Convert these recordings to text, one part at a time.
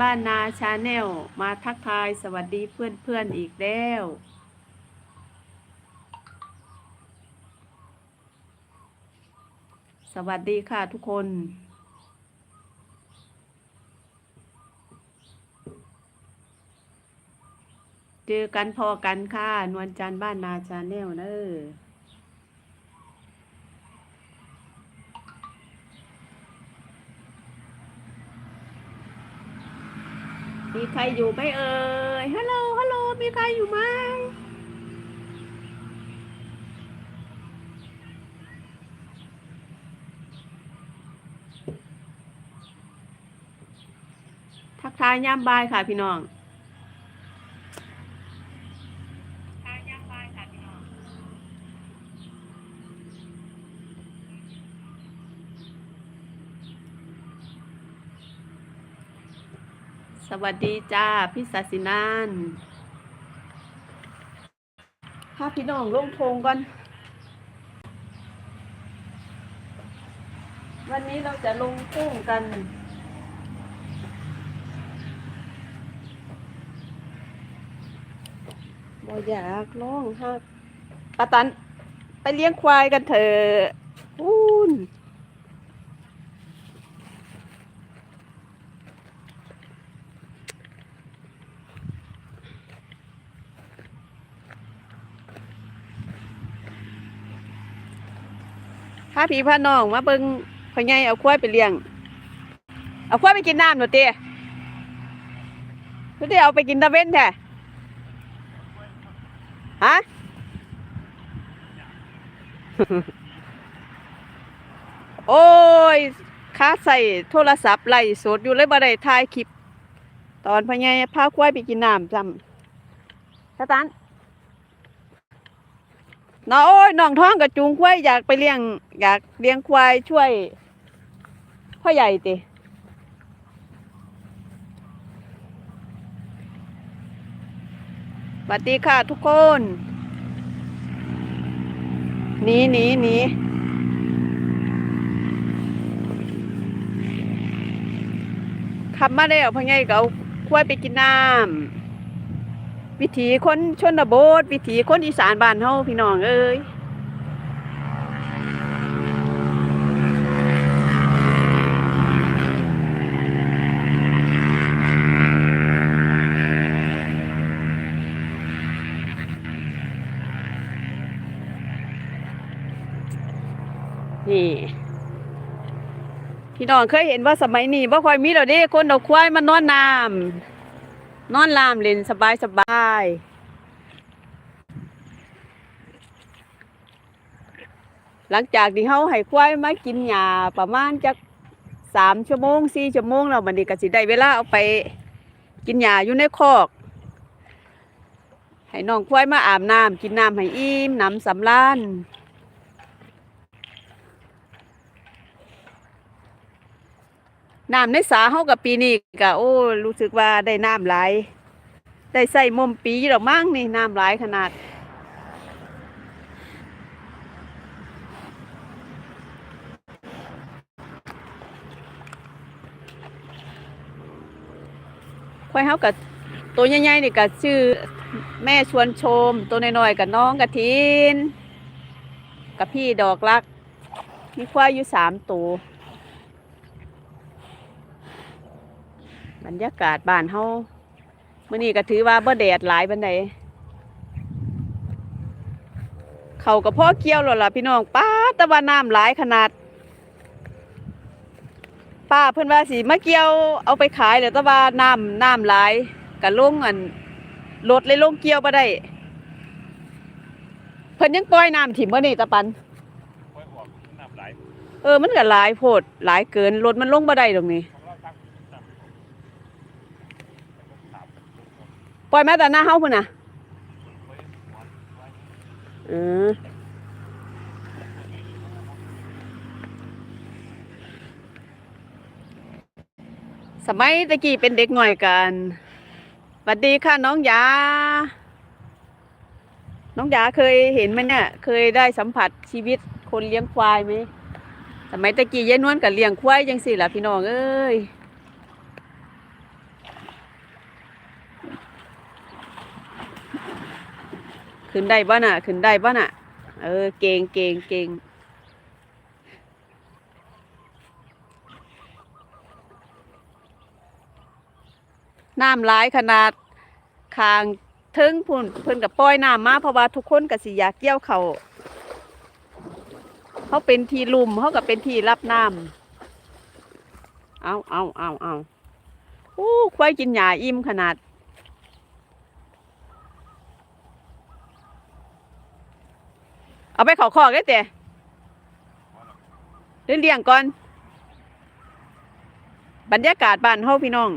บ้านนาชาแนลมาทักทายสวัสดีเพื่อนเพื่อนๆอีกแล้ว สวัสดีค่ะทุกคน เจอกันพอกันค่ะ นวลจันทร์บ้านนาชาแนลเนอมี ใครอยู่ไหมเอ่ยฮัลโหลฮัลโหลมีใครอยู่ไหมทักทายย่ำบายค่ะพี่น้อง สวัสดีจ้าพี่ศาสินานพาพี่น้องลงโพงก่อน วันนี้เราจะลงโพงกัน บ่อยากลองฮักปาตัน ไปเลี้ยงควายกันเถอะพูน พาพี่พาน้องมาเบิ่งพ่อใหญ่เอาควายไปเลี้ยง เอาควายไปกินน้ำหนูเตี้ยคือได้ยเอาไปกินตะเว้นแท้ฮะโอ้ยค้าใส่โทรศัพท์ไล่สดอยู่เลยบ่ได้ถ่ายคลิป ตอนพ่อใหญ่พาควายไปกินน้ำจำสตัน น้าโอ้ยน้องท้องกับจูงควายอยากไปเลี้ยง อยากเลี้ยงควายช่วยพ่อใหญ่ติสวัสดีค่ะทุกคนหนีหนีหนีขับมาแล้วพ่อใหญ่ก็เอาควายไปกินน้ำ วิถีคนชนบทวิถีคนอีสานบ้านเฮาพี่น้องเอ้ยนี่พี่น้องเคยเห็นว่าสมัยนี้บ่ค่อยมีแล้วเด้คนเอาควายมานอนน้ำ นอนลามเล่นสบายสบายหลังจากที่เฮาให้ควายมากินหญ้าประมาณจักสามชั่วโมงสี่ชั่วโมงแล้วมันนี้ก็สิได้เวลาเอาไปกินหญ้าอยู่ในคอก ให้น้องควายมาอาบน้ำกินน้ำให้อิ่มน้ำสำราญ น้ำในสาเฮากับปีนี้ก็โอ้ รู้สึกว่าได้น้ำหลาย ได้ใส่มมปีหรอมั้งนี่น้ำหลายขนาด ควายเฮากับตัวใหญ่ๆนี่ก็ชื่อแม่ชวนชม ตัวน้อยๆกับน้องกะทินกับพี่ดอกรัก มีควายอยู่สามตัว บรรยากาศบ้านเฮามื้อนี้ก็ถือว่าบ่แดดหลายปานใดเขาก็พ่อเกี่ยวแล้วล่ะพี่น้องป้าดแตะวันน้ำหลายขนาด ป้าเพิ่นว่าสิมาเกี่ยวเอาไปขายแล้วแตะว่าน้ำน้ำหลายก็ลงอันรถเลยลงเกี่ยวบ่ได้เพิ่นยังปล่อยน้ำถิ่มบ่นี่ตะปันค่อยออกน้ำไหลเออมันก็หลายโพดหลายเกินรถมันลงบ่ได้ตรงนี้ ของเราตั้งน้ำถาม ปล่อยแม่แต่หน้าเฮาพุ่นน่ะเออสมัยตะกี้เป็นเด็กหน่อยกันสวัสดีค่ะน้องยา น้องยาเคยเห็นไหมเนี่ย เคยได้สัมผัสชีวิตคนเลี้ยงควายไหมสมัยตะกี้ยายนวลกับเลี้ยงควายจังสิล่ะพี่น้องเอ้ย ขึ้นได้บ่น่ะ ขึ้นได้บ่น่ะ เออ เก่งเก่งเก่งน้ำหลายขนาดคางถึงพุ่นเพิ่นกับปล่อยน้ำมาเพราะว่าทุกคนก็สิอยากเกี่ยวเขาเขาเป็นทีลุ่มเขาก็เป็นทีรับน้ำเอาเอาเอาเอาอู้ควายกินหญ้าอิ่มขนาด เอาไปเขาคอกได้แต่เลี้ยงเลี้ยงก่อน บรรยากาศบ้านเฮาพี่น้อง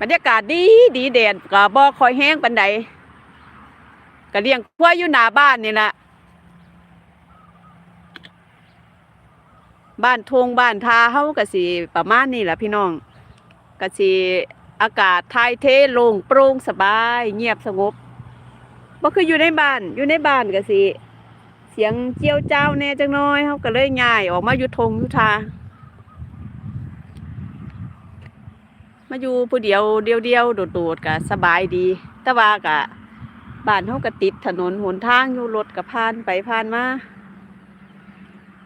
บรรยากาศดีดีแดดก็บ่คอยแห้งปานใดก็เลี้ยงควายอยู่หน้าบ้านนี่แหละบ้านทงบ้านทาเฮาก็สิประมาณนี้แหละพี่น้องก็สิอากาศทายเทโล่งโปร่งสบาย เงียบสงบบ่คืออยู่ในบ้านอยู่ในบ้านก็สิ สียงเจียวเจ้าแน่จังน้อยเขาก็เลยง่ายออกมาอยู่ทงยู่ทามาอยู่ผู้เดียวเดียวเดียวๆโดดก็สบายดี แต่ว่าก็บ้านเขาก็ติดถนนหนทางอยู่รถก็ผ่านไปผ่านมา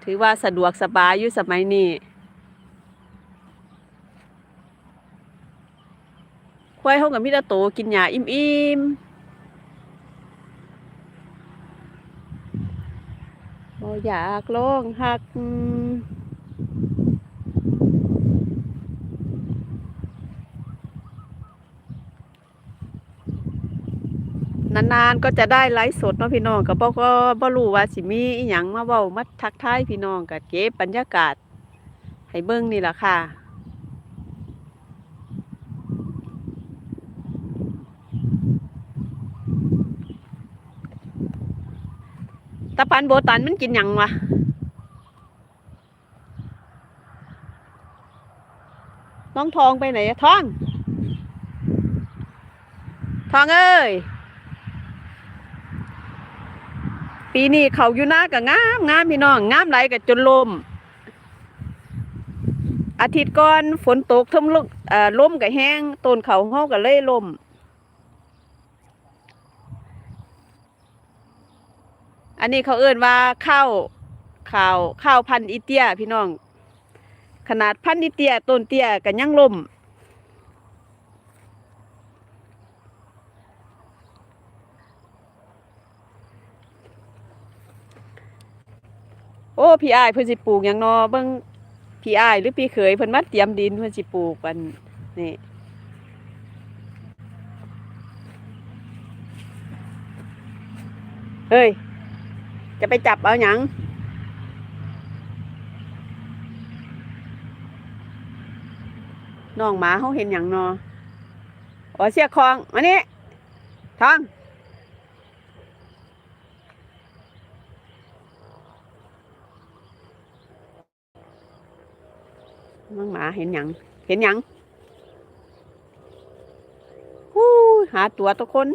ถือว่าสะดวกสบายอยู่สมัยนี้ควายเขากับมิตรโตกินหญ้าอิ่มๆ บ่อยากลองหักนานๆก็จะได้ไลฟ์สดเนาะพี่น้องก็บ่ก็บ่รู้ว่าสิมีอีหยังมาเว้ามาทักทายพี่น้องก็เก็บบรรยากาศให้เบิ่งนี่ล่ะค่ะ ตะปันโบตันมันกินหยังวะน้องทองไปไหนอะทอง ทองเอ้ย ปีนี้เขาอยู่หน้าก็งามงามพี่น้องงามไหลกับจนลม อาทิตย์ก่อนฝนตกทุ่มลุกเอ่อลมกับแห้งต้นเขาเฮาก็เลยลม อันนี้เขาเอิ้นว่าข้าวข้าวข้าวพันอีเตียพี่น้อง ขนาดพันอีเตียต้นเตียกันยังล่มโอ้พี่อ้ายเพิ่นสิปลูกหยังนอเบิ่งพี่อ้ายหรือพี่เขยเพิ่นมาเตรียมดินเพิ่นสิปลูกกันนี่เฮ้ย จะไปจับเอาหยังน้องหมาเขาเห็นหยังนออ๋อเสียคองมานี่ทองน้องหมาเห็นหยังเห็นหยังฮู้หาตัวทุกคน